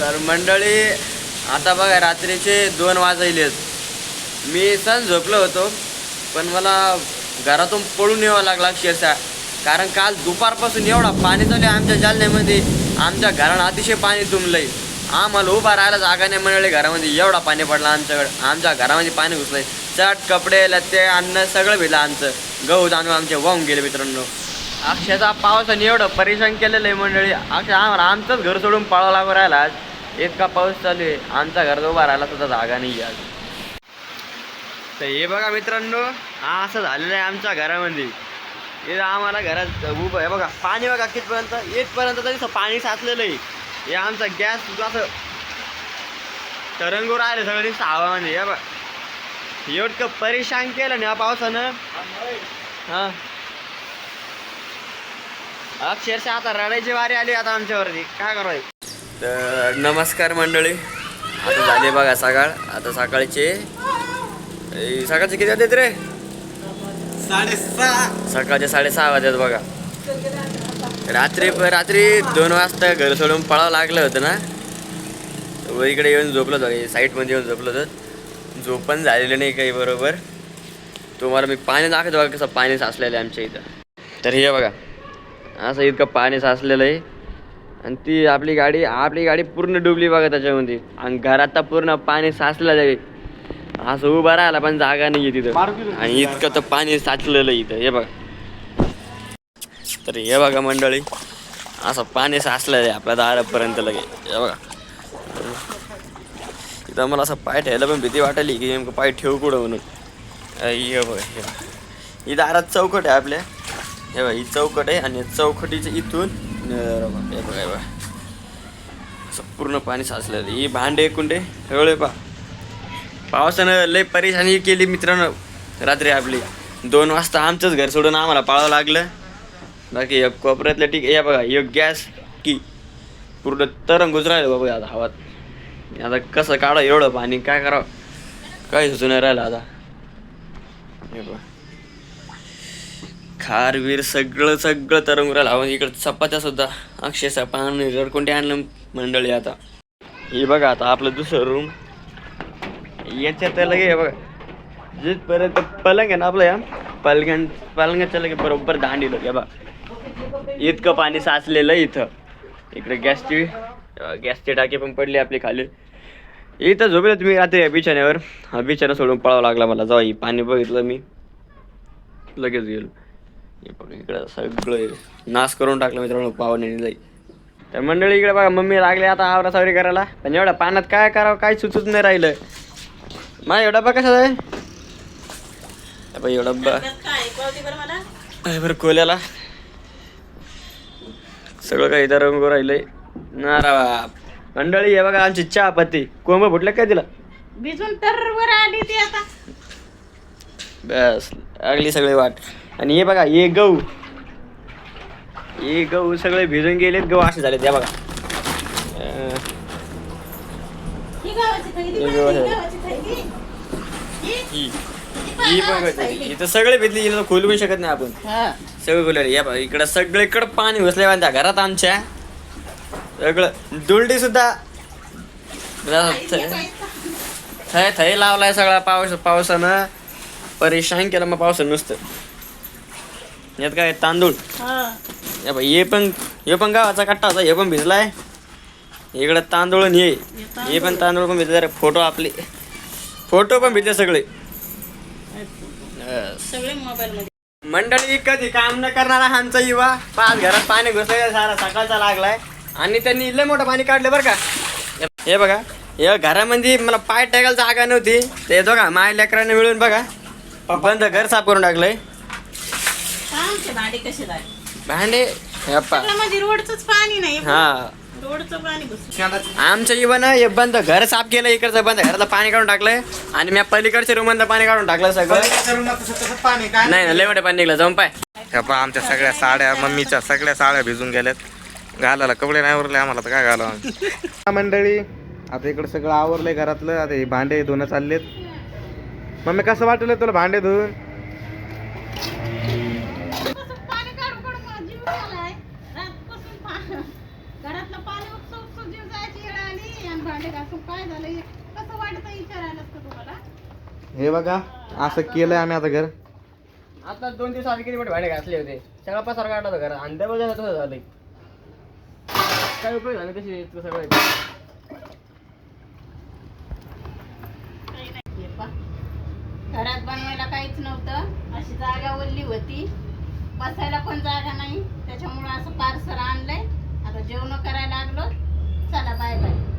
तर मंडळी आता बघा रात्रीचे दोन वाजलेत मी सण झोपलो होतो पण मला घरातून पळून यावं लागला अक्षरशः. कारण काल दुपारपासून एवढा पाणी चालू आहे आमच्या जालन्यामध्ये. आमच्या घरानं अतिशय पाणी तुंबलंय. आम्हाला उभा राहायला जागा नाही मंडळी घरामध्ये. एवढा पाणी पडला आमच्याकडे. आमच्या घरामध्ये पाणी घुसलंय. चट कपडे लत्ते अन्न सगळं भिलं आमचं. गहू तांदूळ आमचे वाहून गेले मित्रांनो. अक्षरशः पावसाने एवढं परेशान केलेलं आहे मंडळी. अक्षर आम्हाला आमचंच घर सोडून पळावं लागू राहिला आज. इतका पाऊस चालू आहे. आमचा घर उभा राहायला सुद्धा जागा नाही आज तर हे बघा मित्रांनो हा असं झालेलं आहे आमच्या घरामध्ये. हे आम्हाला घरात उभं आहे बघा पाणी बघा कितपर्यंत येतपर्यंत तरी पाणी साचलेलं आहे. हे आमचा गॅस असं तरंगू राहिले सगळं नुसतं हे बघा. एवढं परेशान केलं ना पावसानं. हा. अक्षरशः आता रडायची वारी आली आता आमच्यावरती. काय करायचं तर नमस्कार मंडळी. आता झाले बघा सकाळ. आता सकाळचे सकाळचे किती वाजतात रे? साडेसहा. सकाळचे साडेसहा वाजतात बघा. रात्री रात्री दोन वाजता घर सोडून पळावं लागलं होतं ना? व इकडे येऊन झोपलं होतं साईटमध्ये येऊन झोपलं होतं. झोप पण झालेलं नाही काही बरोबर. तुम्हाला मी पाणी दाखवतो बघा कसं पाणी साचलेलं आहे आमच्या इथं. तर हे बघा असं इतकं पाणी साचलेलं आहे. आणि ती आपली गाडी आपली गाडी पूर्ण डुबली बघा त्याच्यामध्ये. आणि घरात तर पूर्ण पाणी साचलं जाईल असं उभा राहिला पण जागा नाही आहे तिथं. आणि इतकं तर पाणी साचलेलं आहे इथं. हे बघा. तर हे बघा मंडळी असं पाणी साचलेलं आहे आपल्या दारापर्यंत लगे. हे बघा. इथं मला असं पाय ठेवायला पण भीती वाटली की नेमकं पाय ठेवू कुठं म्हणून. अ, हे बघा हे बघा. ही दारात चौकट आहे आपल्या. हे बघा ही चौकट आहे आणि चौकटीच्या इथून बघा असं पूर्ण पाणी साचलेलं ही भांडे कुंडे हळू पा पावसानं लय परेशानी केली मित्रांनो. रात्री आपली दोन वाजता आमचंच घर सोडून आम्हाला पाळावं लागलं. बाकी एक कोपऱ्यातलं ठीक आहे बघा एक गॅस की पूर्ण तरंग गुजरायला बाबा आता हवात आता कसं काढा एवढं पाणी काय करावं? काही सुचून नाही राहिलं आता. हे बघा. खारवीर सगळं सगळं तरंग राहिलं इकडं चपात्या सुद्धा. अक्षरशः पाणी रडकोंडे आणलं मंडळी आता. हे बघा आता आपलं दुसरं रूम याच्यात लगे हे बघा जिथपर्यंत पलंग आहे ना आपलं या पलंग पलंगाच्या लगे बरोबर दांडी लगे बा इतकं पाणी साचलेलं आहे इथं. इकडे गॅसची गॅसची टाकी पण पडली आपली खाली. इथं झोपले तुम्ही रात्री या बिछाण्यावर. हा बिछाना सोडून पळावं लागला मला जाऊ पाणी बघितलं मी लगेच गेलो. हे बघा इकडं सगळं नाश करून टाकलं मित्रांनो पाहुण्याने लई तर मंडळी इकडे बघा मम्मी लागले आता आवरा सावरी करायला. पण एवढ्या पाण्यात काय करावं काय सुचत नाही राहिलं. माझा एवढा डब्बा कसा आहे? एवढा आहे बरं कोल्याला. सगळं काही इथं रंग राहिलंय. नारा बाप. मंडळी हे बघा आमची चहा पत्ती कोंब फुटलं काय तिला? भिजून तर वर आली ती आता. बस लागली सगळी वाट. आणि हे बघा हे गहू. हे गहू सगळे भिजून गेलेत. गहू असे झाले त्या बघा. इथं सगळे भिजली हिला खोलू शकत नाही आपण. सगळं बोलले या बघा इकडं सगळीकडं पाणी घुसले त्या घरात आमच्या. सगळं दुलडी सुद्धा. थय थय लावलाय सगळा पाऊस पावसानं. परेशान केलं मग पावसानं नुसतं. यात काय तांदूळ? हा. या बघ हे पण हे पण गावाचा कट्टा होता हे पण भिजलाय. इकडं तांदूळ आणि हे. हे पण तांदूळ. पण भिजले फोटो आपले. फोटो पण भिजले सगळे. सगळे मोबाईल मंडळी कधी काम न करणारा आमचा युवा. पाच घरात पाणी घुसलेलं सारा सकाळचा लागलाय. आणि त्यांनी लय मोठं पाणी काढलं बरं का. हे बघा हे घरामध्ये मला पाय टाकायला जागा नव्हती. ते बघा माय लेकरांनी मिळून बघा. बंद घर साफ करून टाकलंय. आमचे भांडे कसे झाले? भांडे? हे पा. सगळं म्हणजे रोडच पाणी नाही. हा. रोडचं पाणी घुसलं आमच्या युवानं हे बंद घर साफ केलं इकडचं बंद घरातलं पाणी काढून टाकलंय आणि मी पलीकडच्या रूम मधलं पाणी काढून टाकलं सगळं. पाणी काय? नाही ना लय मोठं पाणी निघलं जाऊन पाय. पहा आमच्या सगळ्या साड्या मम्मीच्या सगळ्या साड्या भिजून गेल्यात. घालायला कपडे नाही उरले आम्हाला तर काय घालावं? मंडळी आता इकडे सगळं आवरलंय घरातलं आता हे भांडे धुणं चाललेत. मम्मी कसं वाटलं तुला भांडे धुवून पाणी काढून काढून मला जीव झालाय रातपासून पा- घरातलं पाणी उपसून उपसून जीव जायची वेळ आली भांडे घासून काय झालं हे कसं वाटतं विचारायला असतं तुम्हाला? हे बघा असं केलंय आम्ही आता घर. आता दोन दिवस आधी किती मोठे भांडे घासले होते. सगळा पसार काढला होता घरात. आणि झालं तसं झालंय. काय उपयोग झाला कशी सगळं काही नाही हे पहा. घरात बनवायला काहीच नव्हतं. अशी जागा ओल्ली होती. बसायला पण जागा नाही. त्याच्यामुळे असं पार्सल आणलंय. आता जेवण करायला लागलो. चला बाय बाय